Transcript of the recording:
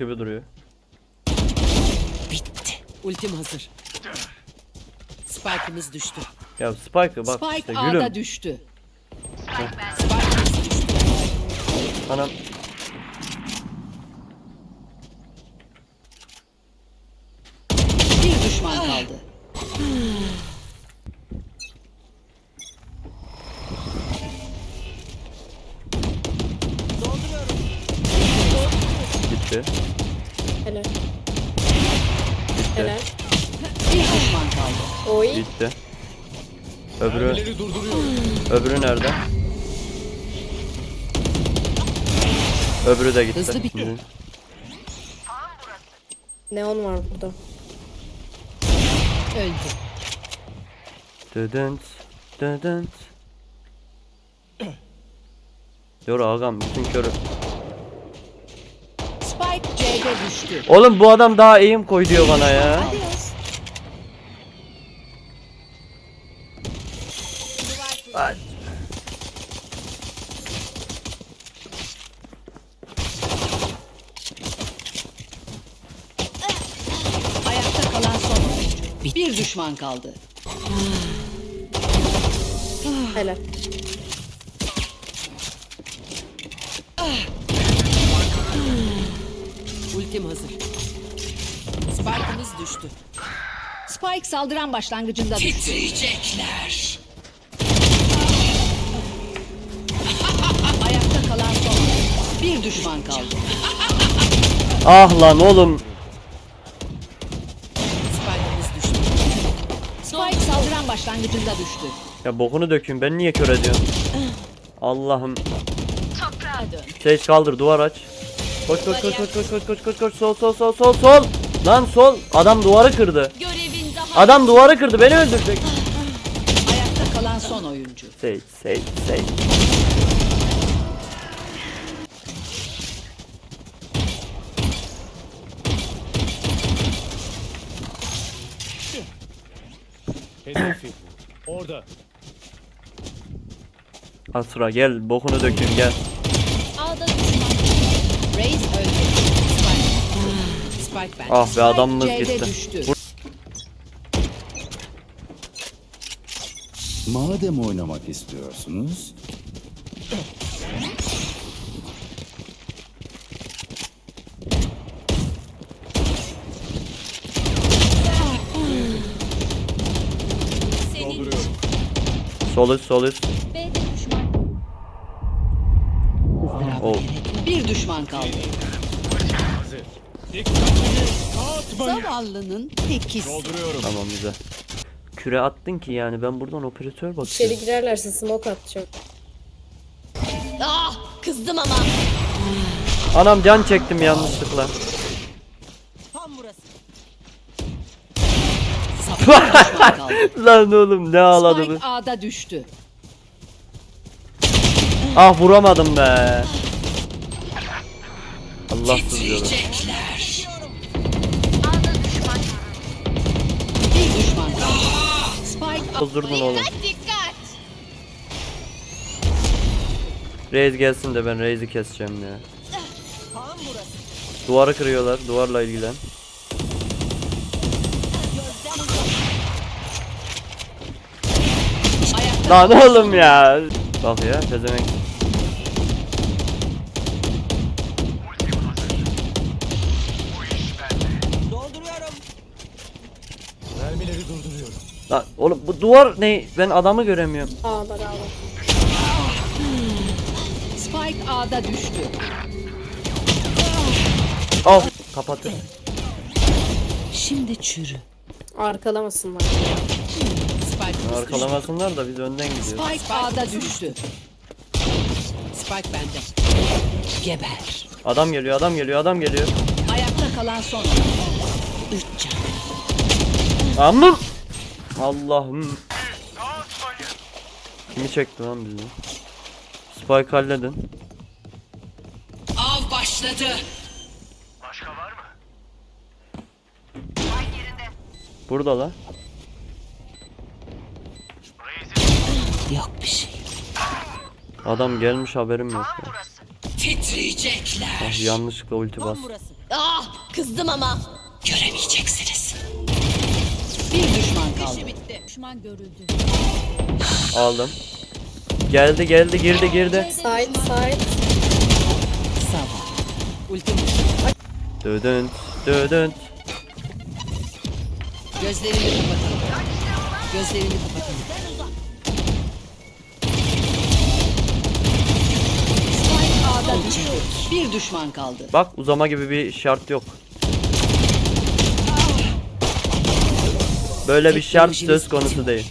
gibi duruyor. Bitti. Ultim hazır. Spike'ımız düştü. Ya Spike'ı bak Spike işte A'da gülüm. düştü. Spike'ımız düştü. Anam. Bir düşman kaldı. Helal. Kaldı. Oy. Gitti. Öbürü Öbürü nerede? Öbürü de gitti. Hızlı bitti. Neon var burada. Öldü. Dıdınt, dıdınt. Yor ağam bütün körü. C'de düştü. Oğlum bu adam daha eğim koy diyor bana ya. Ay. Ayakta kalan son oyuncu. Bir düşman kaldı. Helal. Ultim hazır. Spike'ımız düştü. Spike saldıran başlangıcında düştü. Titriyecekler. Ayakta kalan son. Bir düşman kaldı. Ah lan oğlum. Spike'ımız düştü. Spike saldıran başlangıcında düştü. Ya bokunu dökün ben niye kör ediyorum? Allah'ım. Toprağa dön. Sage kaldır duvar aç. Koş koş koş koş koş koş koş koş koş sol sol sol sol sol. Lan sol. Adam duvarı kırdı. Görevin daha... Adam duvarı kırdı beni öldürecek. Ayakta kalan son oyuncu. Sage Sage Sage. Hedefi. Orada. Asra gel bokunu dökün gel. Ağda düşman. Raze öldü. Spike. Spike bende. Ah be, adamımız gitti. Madem oynamak istiyorsunuz. Sol üst sol üst. Oh. Bir düşman kaldı. Hazır. Dikkatini dağıtmayın. Zavallının tekisi. Dolduruyorum. Tamam güzel. Küre attın ki yani ben buradan operatör bakıyorum. İçeri girerlerse smoke atacağım. Ah kızdım ama. Anam can çektim yanlışlıkla. Tam burası. Sapık düşman kaldı. Lan oğlum ne ağladı bu. Spike A'da düştü. Ah vuramadım be. Allah sızıyordu. Bozdurdun oğlum. Reis gelsin de ben Reis'i keseceğim ya. Duvarı kırıyorlar. Duvarla ilgilen. Lan oğlum ya. Bak ya pezevenk. Mermileri durduruyorum. Lan oğlum bu duvar ne? Ben adamı göremiyorum. Ağlar ağlar. Spike A'da düştü. Al. Kapatır. Şimdi çürü. Arkalamasınlar. Spike Arkalamasınlar da biz önden gidiyoruz. Spike A'da düştü. Spike bende. Geber. Adam geliyor, adam geliyor, adam geliyor. Ayakta kalan son. Üç can. Aman! Allah'ım. Kimi çekti lan bizi? Spike halledin. Av başladı. Burada la. Yok bir şey. Adam gelmiş haberim yok ya. Titriyecekler. Ah, yanlışlıkla ulti bas. burası. Ah kızdım ama. Göremeyeceksiniz. Kaldı. bitti. Düşman görüldü. Aldım. Geldi geldi girdi girdi. Side side. Ultim Dödün dödün. Gözlerini kapatalım. Gözlerini kapatalım. Spike A'da düştü. Bir düşman kaldı. Bak uzama gibi bir şart yok. Böyle bir şart söz konusu değil.